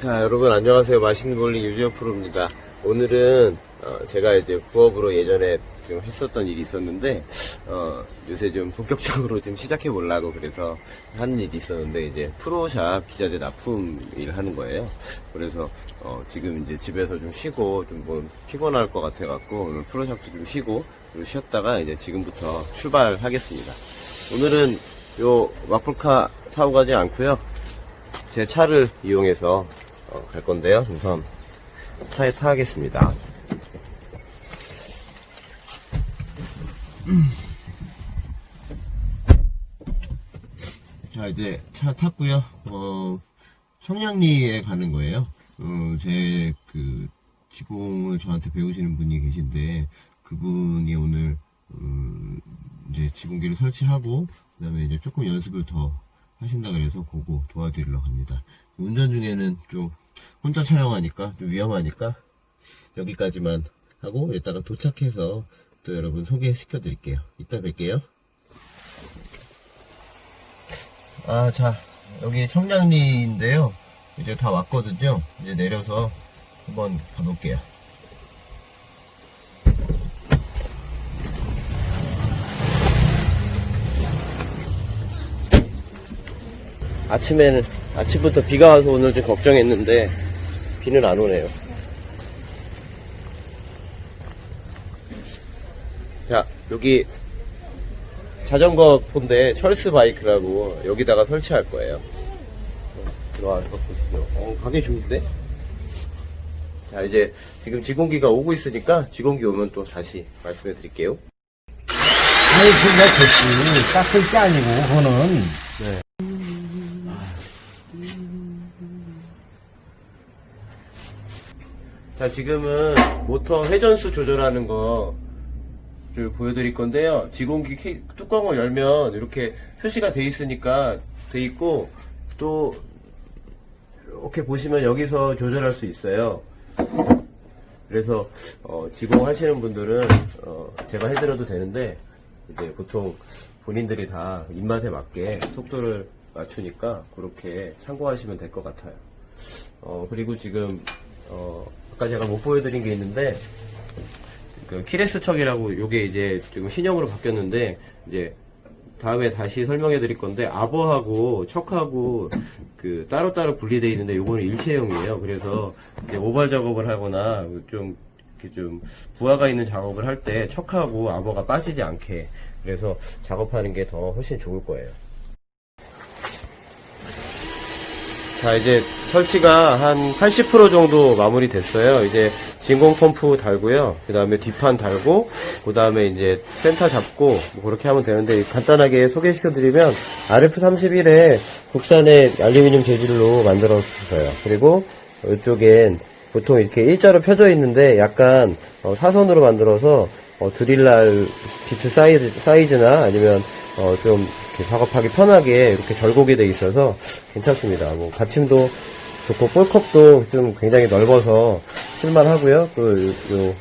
자, 여러분 안녕하세요. 맛있는 볼링 유지어 프로입니다. 오늘은 어, 제가 이제 부업으로 예전에 좀 했었던 일이 있었는데 어, 요새 좀 본격적으로 좀 시작해 보려고 그래서 하는 일이 있었는데 이제 프로샵 기자재 납품 일 하는 거예요. 그래서 어, 지금 이제 집에서 좀 쉬고 좀 뭐 피곤할 것 같아 갖고 오늘 프로샵도 좀 쉬고 쉬었다가 이제 지금부터 출발하겠습니다. 오늘은 요 와플카 사고 가지 않고요. 제 차를 이용해서 어, 갈 건데요. 우선 차에 타겠습니다. 자 이제 차 탔고요. 어, 청량리에 가는 거예요. 어, 제그 지공을 저한테 배우시는 분이 계신데 그분이 오늘 음, 이제 지공기를 설치하고 그다음에 이제 조금 연습을 더 하신다 그래서 그거 도와드리러 갑니다. 운전 중에는 좀 혼자 촬영하니까 좀 위험하니까 여기까지만 하고 이따가 도착해서 또 여러분 소개시켜 드릴게요. 이따 뵐게요. 아, 자, 여기 청량리인데요. 이제 다 왔거든요. 이제 내려서 한번 가볼게요. 아침에는, 아침부터 비가 와서 오늘 좀 걱정했는데, 비는 안 오네요. 자, 여기 자전거 폰데 철스 바이크라고 여기다가 설치할 거예요. 어, 들어와서 보시죠. 어, 가게 좋은데? 자, 이제 지금 직원기가 오고 있으니까 직원기 오면 또 다시 말씀해 드릴게요. 아니, 그게 좋지. 깎을 게 아니고, 그거는. 자, 지금은 모터 회전수 조절하는 거를 보여드릴 건데요. 지공기 키- 뚜껑을 열면 이렇게 표시가 돼 있으니까 돼 있고 또 이렇게 보시면 여기서 조절할 수 있어요. 그래서 어, 지공 하시는 분들은 어, 제가 해드려도 되는데 이제 보통 본인들이 다 입맛에 맞게 속도를 맞추니까 그렇게 참고하시면 될 것 같아요. 어, 그리고 지금, 어, 아까 제가 못 보여드린 게 있는데, 그, 키레스 척이라고 요게 이제 지금 신형으로 바뀌었는데, 이제, 다음에 다시 설명해 드릴 건데, 아버하고 척하고 그, 따로따로 분리되어 있는데, 요거는 일체형이에요. 그래서, 이제 모발 작업을 하거나, 좀, 이렇게 좀, 부하가 있는 작업을 할 때, 척하고 아버가 빠지지 않게, 그래서 작업하는 게 더 훨씬 좋을 거예요. 자, 이제 설치가 한 80% 정도 마무리 됐어요. 이제 진공 펌프 달고요. 그 다음에 뒷판 달고, 그 다음에 이제 센터 잡고, 뭐 그렇게 하면 되는데, 간단하게 소개시켜 드리면, RF31에 국산의 알루미늄 재질로 만들었어요. 그리고 이쪽엔 보통 이렇게 일자로 펴져 있는데, 약간 어, 사선으로 만들어서, 어, 드릴날 비트 사이즈, 사이즈나 아니면 어, 좀 이렇게 작업하기 편하게 이렇게 절곡이 돼 있어서 괜찮습니다. 뭐 받침도 좋고 볼컵도 좀 굉장히 넓어서 쓸만하고요. 또 요, 요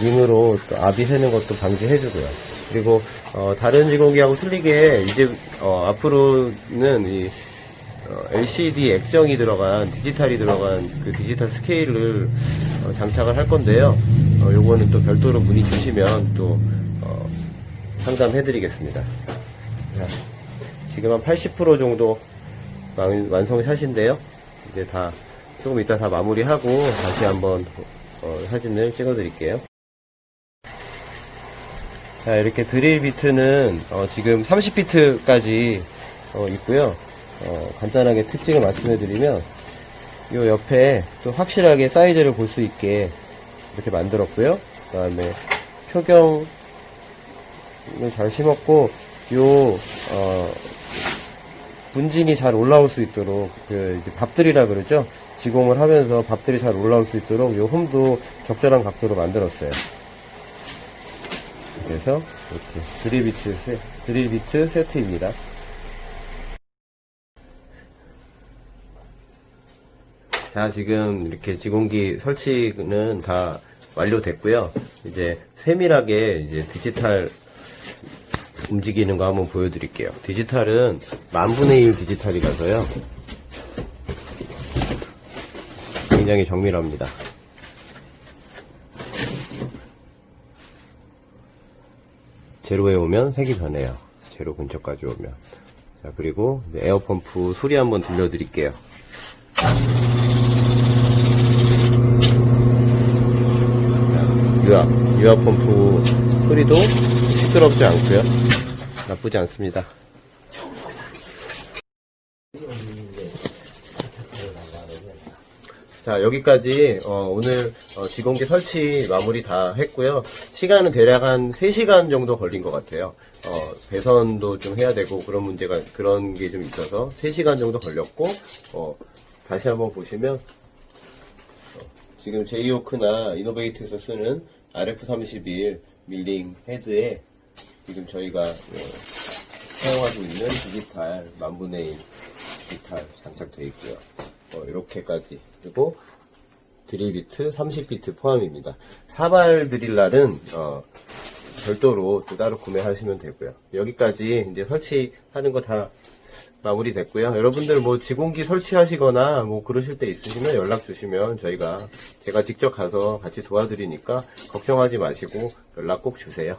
링으로 또 압이 새는 것도 방지해주고요. 그리고 어, 다른 지공기하고 틀리게 이제 어, 앞으로는 이 어, LCD 액정이 들어간 디지털이 들어간 그 디지털 스케일을 어, 장착을 할 건데요. 어, 요거는 또 별도로 문의 주시면 또 어, 상담해드리겠습니다. 자, 지금 한 80% 정도 완- 완성샷인데요. 이제 다 조금 이따 다 마무리하고 다시 한번 어, 사진을 찍어드릴게요. 자, 이렇게 드릴 비트는 어, 지금 30비트까지 있고요. 어, 간단하게 특징을 말씀해드리면 이 옆에 또 확실하게 사이즈를 볼 수 있게 이렇게 만들었고요. 그 다음에 표경을 잘 심었고 요 어, 분진이 잘 올라올 수 있도록 그 밥들이라 그러죠. 지공을 하면서 밥들이 잘 올라올 수 있도록 요 홈도 적절한 각도로 만들었어요. 그래서 이렇게 드릴비트 세, 드릴비트 세트입니다. 자, 지금 이렇게 지공기 설치는 다 완료됐고요. 이제 세밀하게 이제 디지털 움직이는 거 한번 보여드릴게요. 디지털은 만분의 1 디지털이라서요. 굉장히 정밀합니다. 제로에 오면 색이 변해요. 제로 근처까지 오면. 자, 그리고 에어펌프 소리 한번 들려드릴게요. 자, 유압, 유압 펌프 소리도 시끄럽지 않고요. 나쁘지 않습니다. 자, 여기까지, 어, 오늘, 어, 지공기 설치 마무리 다 했고요. 시간은 대략 한 3시간 정도 걸린 것 같아요. 어, 배선도 좀 해야 되고, 그런 문제가, 그런 게 좀 있어서 3시간 정도 걸렸고, 어, 다시 한번 보시면, 어, 지금 제이오크나 이노베이트에서 쓰는 RF31 밀링 헤드에 지금 저희가, 어, 사용하고 있는 디지털 만분의 1 디지털 장착되어 있고요. 어, 이렇게까지. 그리고 드릴 비트 30비트 포함입니다. 사발 드릴날은 어, 별도로 또 따로 구매하시면 되고요. 여기까지 이제 설치하는 거 다 마무리 됐고요. 여러분들 뭐 지공기 설치하시거나 뭐 그러실 때 있으시면 연락 주시면 저희가 제가 직접 가서 같이 도와드리니까 걱정하지 마시고 연락 꼭 주세요.